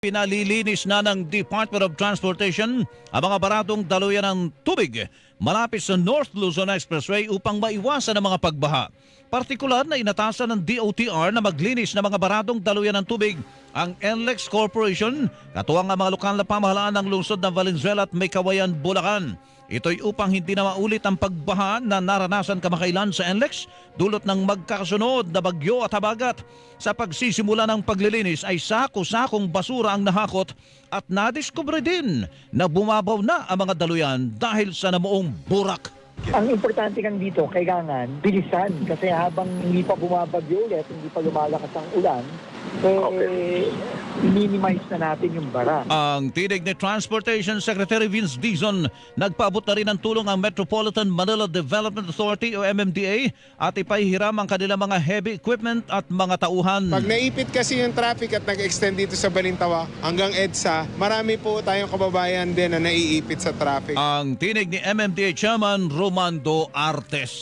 Pinalilinis na ng Department of Transportation ang mga baratong daluyan ng tubig malapit sa North Luzon Expressway upang maiwasan ang mga pagbaha. Partikular na inatasan ng DOTR na maglinis ng mga baratong daluyan ng tubig ang NLEX Corporation, katuwang ang mga lokal na pamahalaan ng lungsod ng Valenzuela at Maykawayan, Bulacan. Ito'y upang hindi na maulit ang pagbaha na naranasan kamakailan sa NLEX dulot ng magkakasunod na bagyo at habagat. Sa pagsisimula ng paglilinis ay sako-sakong basura ang nahakot at nadiskubre din na bumabaw na ang mga daluyan dahil sa namuong burak. Ang importante kang dito, kailangan bilisan kasi habang hindi pa bumabagyo ulit, hindi pa lumalakas ang ulan, eh, minimize na natin yung bara. Ang tinig ni Transportation Secretary Vince Dizon, nagpaabot na rin ng tulong ang Metropolitan Manila Development Authority o MMDA at ipahihiram ang kanilang mga heavy equipment at mga tauhan. Pag naipit kasi yung traffic at nag-extend dito sa Balintawa hanggang EDSA, marami po tayong kababayan din na naiipit sa traffic. Ang tinig ni MMDA Chairman Romando Artes.